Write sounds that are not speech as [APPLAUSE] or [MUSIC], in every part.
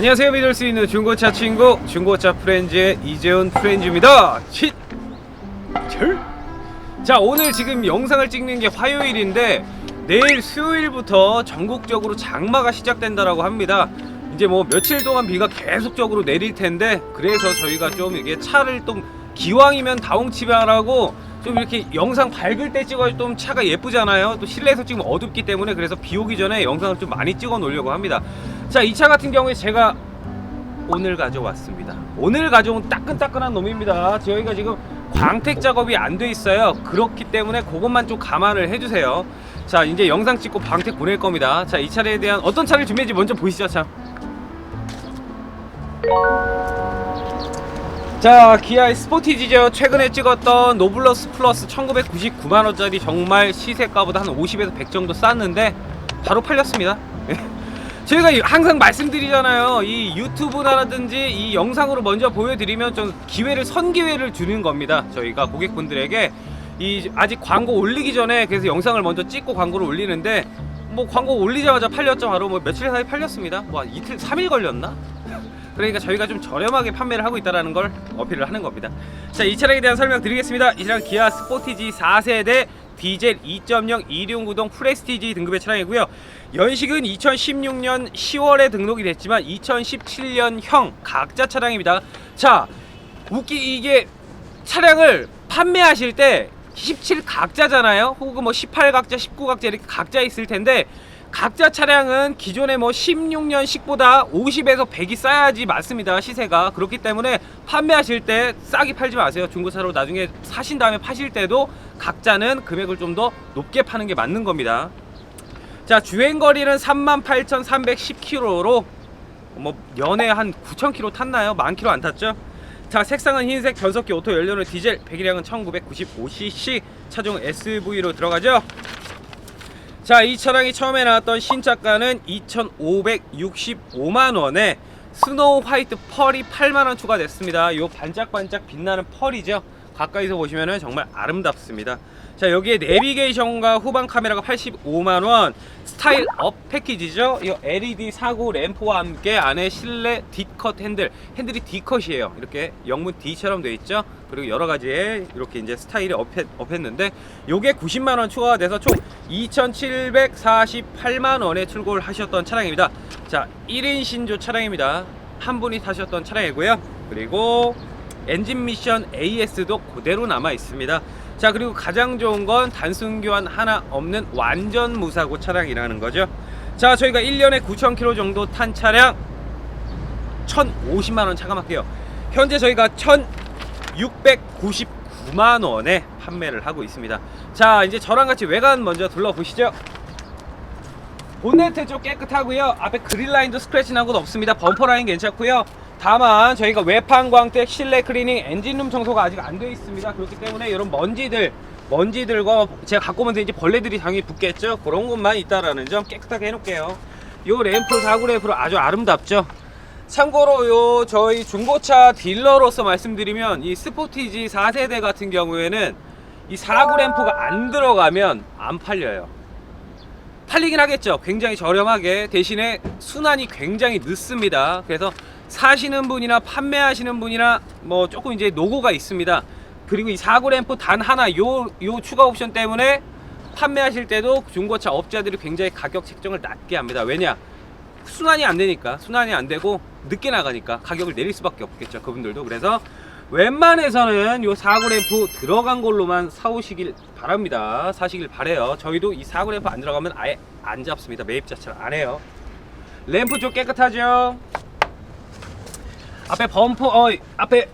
안녕하세요. 믿을 수 있는 중고차 친구 중고차 프렌즈의 이재훈 프렌즈입니다. 칫! 절! 자 오늘 지금 영상을 찍는 게 화요일인데 내일 수요일부터 전국적으로 장마가 시작된다라고 합니다. 이제 뭐 며칠 동안 비가 계속적으로 내릴 텐데 그래서 저희가 좀 이게 차를 좀 기왕이면 다홍치마라고 좀 이렇게 영상 밝을 때 찍어야 좀 차가 예쁘잖아요. 또 실내에서 찍으면 어둡기 때문에 그래서 비 오기 전에 영상을 좀 많이 찍어 놓으려고 합니다 자 이 차 같은 경우에 제가 오늘 가져왔습니다. 오늘 가져온 따끈따끈한 놈입니다. 저희가 지금 광택 작업이 안 돼 있어요. 그렇기 때문에 그것만 좀 감안을 해주세요. 자 이제 영상 찍고 광택 보낼 겁니다. 자 이 차량에 대한 어떤 차를 준비했는지 먼저 보시죠? 참 자 기아의 스포티지죠. 최근에 찍었던 노블러스 플러스 1999만원짜리 정말 시세가보다 한 50에서 100 정도 쌌는데 바로 팔렸습니다 [LAUGHS] 저희가 항상 말씀드리잖아요 이 유튜브라든지 이 영상으로 먼저 보여드리면 좀 기회를 선기회를 주는 겁니다 저희가 고객분들에게 이 아직 광고 올리기 전에 그래서 영상을 먼저 찍고 광고를 올리는데 뭐 광고 올리자마자 팔렸죠 바로 뭐 며칠 사이 팔렸습니다 뭐한 이틀 3일 걸렸나? [LAUGHS] 그러니까 저희가 좀 저렴하게 판매를 하고 있다는 걸 어필을 하는 겁니다. 자, 이 차량에 대한 설명 드리겠습니다. 이 차량 기아 스포티지 4세대 디젤 2.0 2륜구동 프레스티지 등급의 차량이고요. 연식은 2016년 10월에 등록이 됐지만 2017년형 각자 차량입니다. 자, 웃기 이게 차량을 판매하실 때 17 각자잖아요. 혹은 뭐 18 각자, 19 각자 이렇게 각자 있을 텐데 각자 차량은 기존에 뭐 16년식보다 50에서 100이 싸야지 맞습니다 시세가 그렇기 때문에 판매하실 때 싸게 팔지 마세요 중고차로 나중에 사신 다음에 파실 때도 각자는 금액을 좀 더 높게 파는 게 맞는 겁니다 자 주행거리는 38,310km로 뭐 연에 한 9,000km 탔나요? 만 km 안 탔죠? 자 색상은 흰색 변속기 오토 연료는 디젤 배기량은 1995cc 차종 SV로 들어가죠 자, 이 차량이 처음에 나왔던 신차가는 2,565만 원에 스노우 화이트 펄이 8만 원 추가됐습니다. 요 반짝반짝 빛나는 펄이죠. 가까이서 보시면 정말 아름답습니다. 자, 여기에 내비게이션과 후방 카메라가 85만 원, 스타일 업 패키지죠. 이 LED 사구 램프와 함께 안에 실내 D컷 핸들, 핸들이 D컷이에요. 이렇게 영문 D처럼 되어 있죠. 그리고 여러 가지의 이렇게 이제 스타일이 업했, 업했는데 요게 90만 원 추가가 돼서 총 2,748만 원에 출고를 하셨던 차량입니다. 자, 1인 신조 차량입니다. 한 분이 타셨던 차량이고요. 그리고 엔진 미션 AS도 그대로 남아 있습니다. 자, 그리고 가장 좋은 건 단순 교환 하나 없는 완전 무사고 차량이라는 거죠. 자, 저희가 1년에 9,000km 정도 탄 차량 1,050만 원 차감할게요. 현재 저희가 1,699만 원에 판매를 하고 있습니다. 자, 이제 저랑 같이 외관 먼저 둘러보시죠. 본네트 좀 깨끗하고요. 앞에 그릴 라인도 스크래치 난건 없습니다. 범퍼 라인 괜찮고요. 다만 저희가 외판 광택, 실내 클리닝, 엔진룸 청소가 아직 안 되어 있습니다. 그렇기 때문에 이런 먼지들, 먼지들과 제가 갖고 오면 이제 벌레들이 당연히 붙겠죠. 그런 것만 있다라는 점 깨끗하게 해놓을게요. 요 램프 사구 램프로 아주 아름답죠. 참고로 요 저희 중고차 딜러로서 말씀드리면 이 스포티지 4세대 같은 경우에는 이 사구 램프가 안 들어가면 안 팔려요. 팔리긴 하겠죠. 굉장히 저렴하게 대신에 순환이 굉장히 늦습니다. 그래서 사시는 분이나 판매하시는 분이나 뭐 조금 이제 노고가 있습니다. 그리고 이 사구 램프 단 하나 요 요 추가 옵션 때문에 판매하실 때도 중고차 업자들이 굉장히 가격 책정을 낮게 합니다. 왜냐? 순환이 안 되니까 순환이 안 되고 늦게 나가니까 가격을 내릴 수밖에 없겠죠. 그분들도 그래서 웬만해서는 요 사구 램프 들어간 걸로만 사오시길 바랍니다. 사시길 바래요. 저희도 이 사구 램프 안 들어가면 아예 안 잡습니다. 매입 자체를 안 해요. 램프 쪽 깨끗하죠? 앞에 범퍼 어 앞에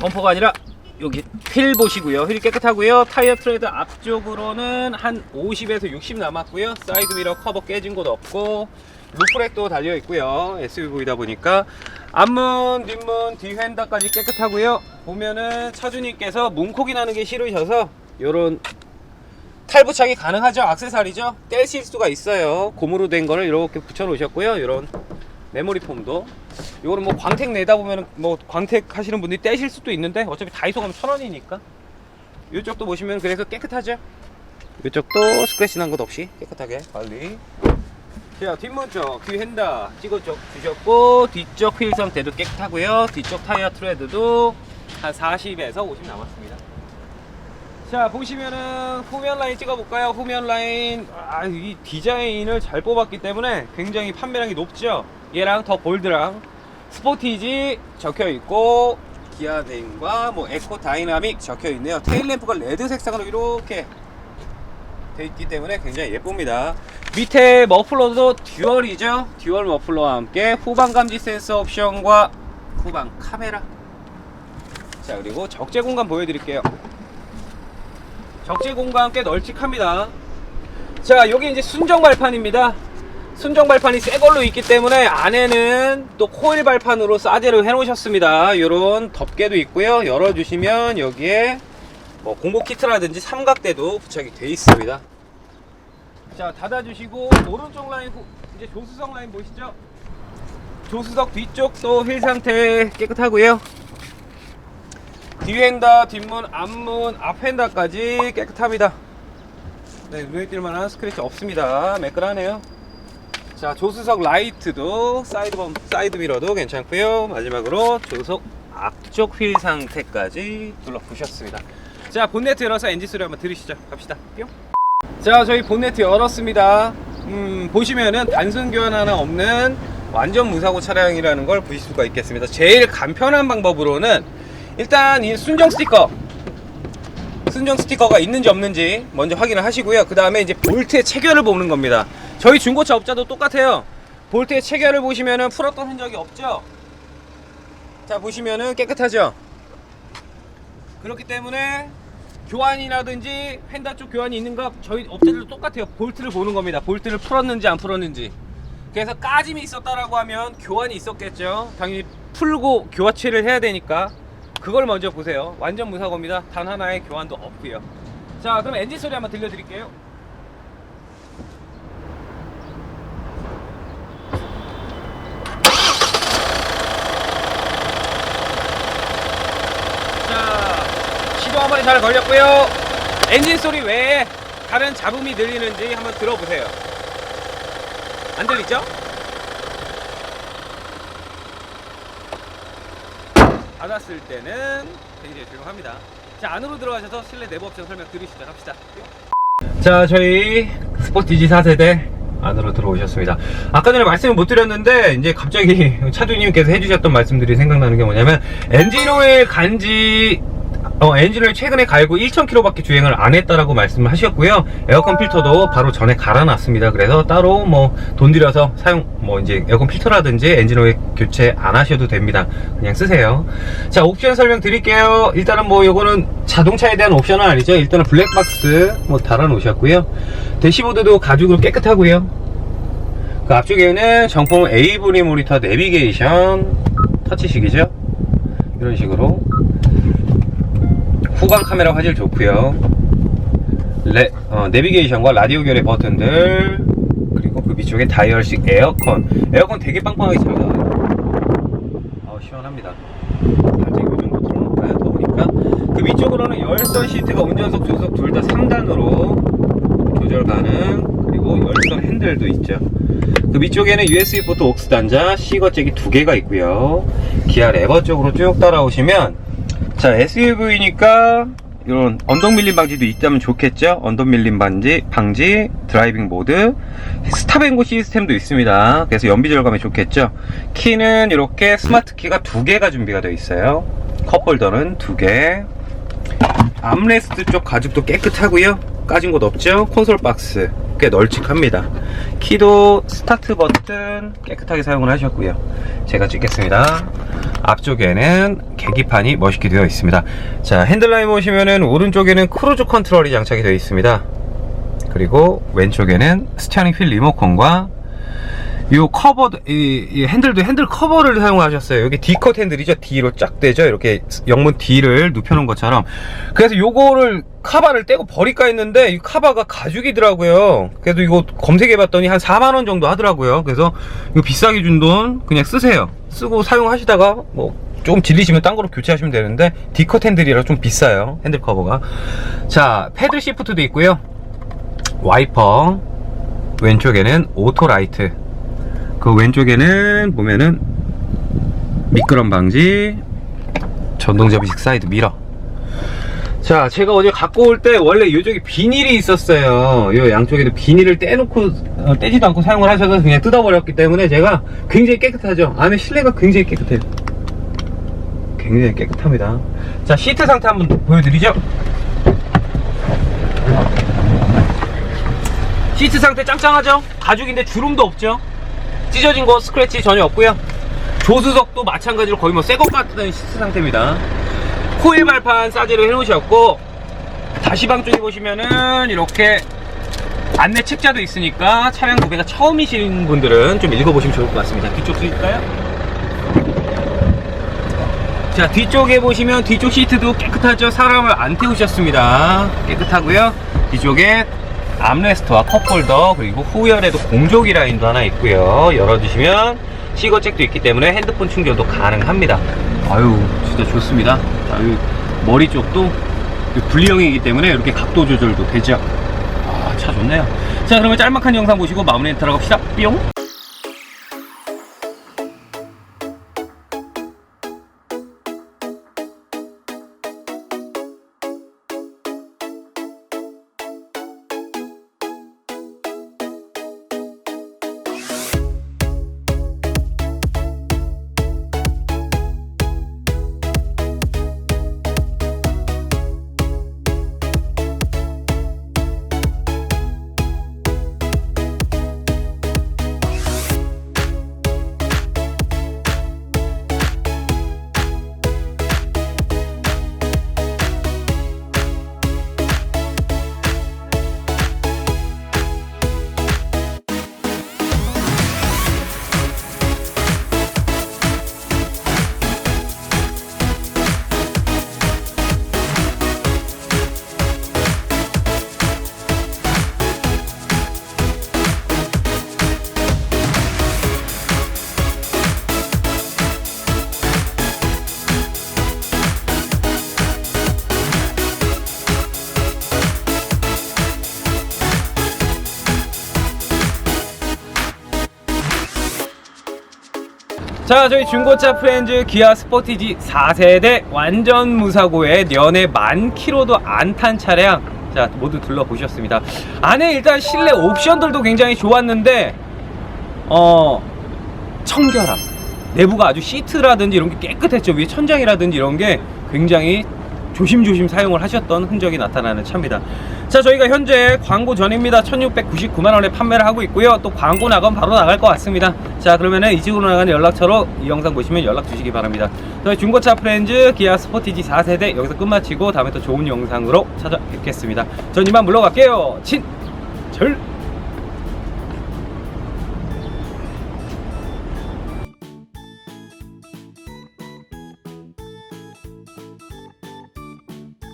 범퍼가 아니라 여기 휠 보시고요. 휠 깨끗하고요. 타이어 트레드 앞쪽으로는 한 50에서 60 남았고요. 사이드 미러 커버 깨진 곳 없고 루프렉도 달려 있고요. SUV다 보니까 앞문, 뒷문, 뒤휀다까지 깨끗하고요. 보면은 차주님께서 문콕이 나는 게 싫으셔서 요런 탈부착이 가능하죠. 악세사리죠. 떼실 수가 있어요. 고무로 된 거를 이렇게 붙여 놓으셨고요. 요런 메모리 폼도 요거는 뭐 광택 내다 보면은 뭐 광택 하시는 분들이 떼실 수도 있는데 어차피 다이소 가면 천 원이니까 이쪽도 보시면 그래서 깨끗하죠 이쪽도 스크래치 난 것 없이 깨끗하게 관리 자 뒷문 쪽, 뒤 핸다 찍어 줘- 주셨고 뒤쪽 휠 상태도 깨끗하고요. 뒤쪽 타이어 트레드도 한 40에서 50 남았습니다. 자 보시면은 후면 라인 찍어볼까요? 후면 라인 아, 이 디자인을 잘 뽑았기 때문에 굉장히 판매량이 높죠. 얘랑 더 볼드랑 스포티지 적혀 있고 기아 대인과 뭐 에코 다이나믹 적혀 있네요. 테일 램프가 레드 색상으로 이렇게 돼 있기 때문에 굉장히 예쁩니다. 밑에 머플러도 듀얼이죠. 듀얼 머플러와 함께 후방 감지 센서 옵션과 후방 카메라. 자 그리고 적재 공간 보여드릴게요. 적재 공간 꽤 널찍합니다. 자 여기 이제 순정 발판입니다. 순정 발판이 새 걸로 있기 때문에 안에는 또 코일 발판으로 사제를 해 놓으셨습니다. 이런 덮개도 있고요. 열어 주시면 여기에 뭐 공고 키트라든지 삼각대도 부착이 돼 있습니다. 자 닫아 주시고 오른쪽 라인 후- 이제 조수석 라인 보시죠. 조수석 뒤쪽도 휠 상태 깨끗하고요. 뒤핸다, 뒷문, 앞문, 앞핸다까지 깨끗합니다. 네, 눈에 띌 만한 스크래치 없습니다. 매끈하네요. 자, 조수석 라이트도 사이드 범, 사이드 미러도 괜찮고요. 마지막으로 조수석 앞쪽 휠 상태까지 둘러보셨습니다. 자, 본네트 열어서 엔진 소리 한번 들으시죠. 갑시다. 뿅. 자, 저희 본네트 열었습니다. 음, 보시면은 단순 교환 하나 없는 완전 무사고 차량이라는 걸 보실 수가 있겠습니다. 제일 간편한 방법으로는 일단 이 순정 스티커 순정 스티커가 있는지 없는지 먼저 확인을 하시고요. 그 다음에 이제 볼트의 체결을 보는 겁니다. 저희 중고차 업자도 똑같아요. 볼트의 체결을 보시면은 풀었던 흔적이 없죠? 자, 보시면은 깨끗하죠? 그렇기 때문에 교환이라든지 펜다 쪽 교환이 있는가 저희 업체들도 똑같아요. 볼트를 보는 겁니다. 볼트를 풀었는지 안 풀었는지. 그래서 까짐이 있었다라고 하면 교환이 있었겠죠. 당연히 풀고 교화치를 해야 되니까 그걸 먼저 보세요. 완전 무사고입니다. 단 하나의 교환도 없고요. 자, 그럼 엔진 소리 한번 들려드릴게요. 자, 시동 한 번에 잘 걸렸고요. 엔진 소리 외에 다른 잡음이 들리는지 한번 들어보세요. 안 들리죠? 닫았을 때는 굉장히 조용합니다. 자, 안으로 들어가셔서 실내 내부 옵션 설명 들으시죠. 갑시다. 자, 저희 스포티지 4세대 안으로 들어오셨습니다. 아까 전에 말씀을 못 드렸는데, 이제 갑자기 차주님께서 해주셨던 말씀들이 생각나는 게 뭐냐면, 엔진 오일 간지, 어, 엔진을 최근에 갈고 1,000km밖에 주행을 안 했다라고 말씀을 하셨고요. 에어컨 필터도 바로 전에 갈아놨습니다. 그래서 따로 뭐 돈 들여서 사용, 뭐 이제 에어컨 필터라든지 엔진 오일 교체 안 하셔도 됩니다. 그냥 쓰세요. 자, 옵션 설명 드릴게요. 일단은 뭐 요거는 자동차에 대한 옵션은 아니죠. 일단은 블랙박스 뭐 달아 놓으셨고요. 대시보드도 가죽으로 깨끗하고요. 그 앞쪽에는 정품 에이브리 모니터 내비게이션 터치식이죠. 이런 식으로 후방 카메라 화질 좋고요. 레, 어, 내비게이션과 라디오 결의 버튼들 그리고 그 밑쪽에 다이얼식 에어컨 에어컨 되게 빵빵하게 잘 나와요. 아우 시원합니다. 살짝 요 정도 틀어놓을까요? 더우니까 그 위쪽으로는 열선 시트가 운전석 조수석 둘 다 3단으로 조절 가능 그리고 열선 핸들도 있죠. 그 밑쪽에는 USB 포트 옥스 단자 C거 잭이 두 개가 있고요. 기아 레버 쪽으로 쭉 따라오시면 자 SUV니까 이런 언덕 밀림 방지도 있다면 좋겠죠? 언덕 밀림 방지 방지 드라이빙 모드 스탑앤고 시스템도 있습니다. 그래서 연비 절감에 좋겠죠? 키는 이렇게 스마트 키가 두 개가 준비가 되어 있어요. 컵홀더는 두개. 암레스트 쪽 가죽도 깨끗하고요. 까진 곳 없죠? 콘솔 박스 꽤 널찍합니다. 키도 스타트 버튼 깨끗하게 사용을 하셨고요. 제가 찍겠습니다. 앞쪽에는 계기판이 멋있게 되어 있습니다. 자 핸들라인 보시면은 오른쪽에는 크루즈 컨트롤이 장착이 되어 있습니다. 그리고 왼쪽에는 스티어링 휠 리모컨과 요 커버도 이, 이 핸들도 핸들 커버를 사용하셨어요. 여기 D컷 핸들이죠. D로 쫙 되죠. 이렇게 영문 D를 눕혀놓은 것처럼. 그래서 요거를 카바를 떼고 버릴까 했는데 이 카바가 가죽이더라고요. 그래도 이거 검색해봤더니 한 4만 원 정도 하더라고요. 그래서 이거 비싸게 준 돈 그냥 쓰세요. 쓰고 사용하시다가 뭐 조금 질리시면 딴 거로 교체하시면 되는데 D컷 핸들이라 좀 비싸요. 핸들 커버가. 자 패들 시프트도 있고요. 와이퍼 왼쪽에는 오토라이트 그 왼쪽에는 보면은 미끄럼 방지 전동 접이식 사이드 미러. 자 제가 어제 갖고 올 때 원래 이쪽에 비닐이 있었어요. 요 양쪽에도 비닐을 떼놓고 어, 떼지도 않고 사용을 하셔서 그냥 뜯어버렸기 때문에 제가 굉장히 깨끗하죠? 안에 실내가 굉장히 깨끗해요. 굉장히 깨끗합니다. 자 시트 상태 한번 보여드리죠? 시트 상태 짱짱하죠? 가죽인데 주름도 없죠 찢어진 거 스크래치 전혀 없고요. 조수석도 마찬가지로 거의 뭐 새것 같은 시트 상태입니다. 코일 발판 사지를 해놓으셨고 다시방 쪽에 보시면은 이렇게 안내 책자도 있으니까 차량 구매가 처음이신 분들은 좀 읽어보시면 좋을 것 같습니다. 뒤쪽 드릴까요? 자 뒤쪽에 보시면 뒤쪽 시트도 깨끗하죠? 사람을 안 태우셨습니다. 깨끗하고요. 뒤쪽에 암레스트와 컵홀더 그리고 후열에도 공조기 라인도 하나 있고요. 열어주시면 시거잭도 있기 때문에 핸드폰 충전도 가능합니다. 아유 진짜 좋습니다. 자, 이 머리 쪽도 분리형이기 때문에 이렇게 각도 조절도 되죠. 아차 좋네요. 자 그러면 짤막한 영상 보시고 마무리 들어갑시다. 뿅 자 저희 중고차 프렌즈 기아 스포티지 4세대 완전 무사고에 연에 만 킬로도 안 탄 차량. 자 모두 둘러보셨습니다. 안에 일단 실내 옵션들도 굉장히 좋았는데 어 청결함. 내부가 아주 시트라든지 이런 게 깨끗했죠. 위에 천장이라든지 이런 게 굉장히 조심조심 사용을 하셨던 흔적이 나타나는 차입니다. 자 저희가 현재 광고 전입니다. 1699만원에 판매를 하고 있고요. 또 광고 나가면 바로 나갈 것 같습니다. 자 그러면은 이 집으로 나가는 연락처로 이 영상 보시면 연락 주시기 바랍니다. 저희 중고차 프렌즈 기아 스포티지 4세대 여기서 끝마치고 다음에 또 좋은 영상으로 찾아뵙겠습니다. 전 이만 물러갈게요. 친 절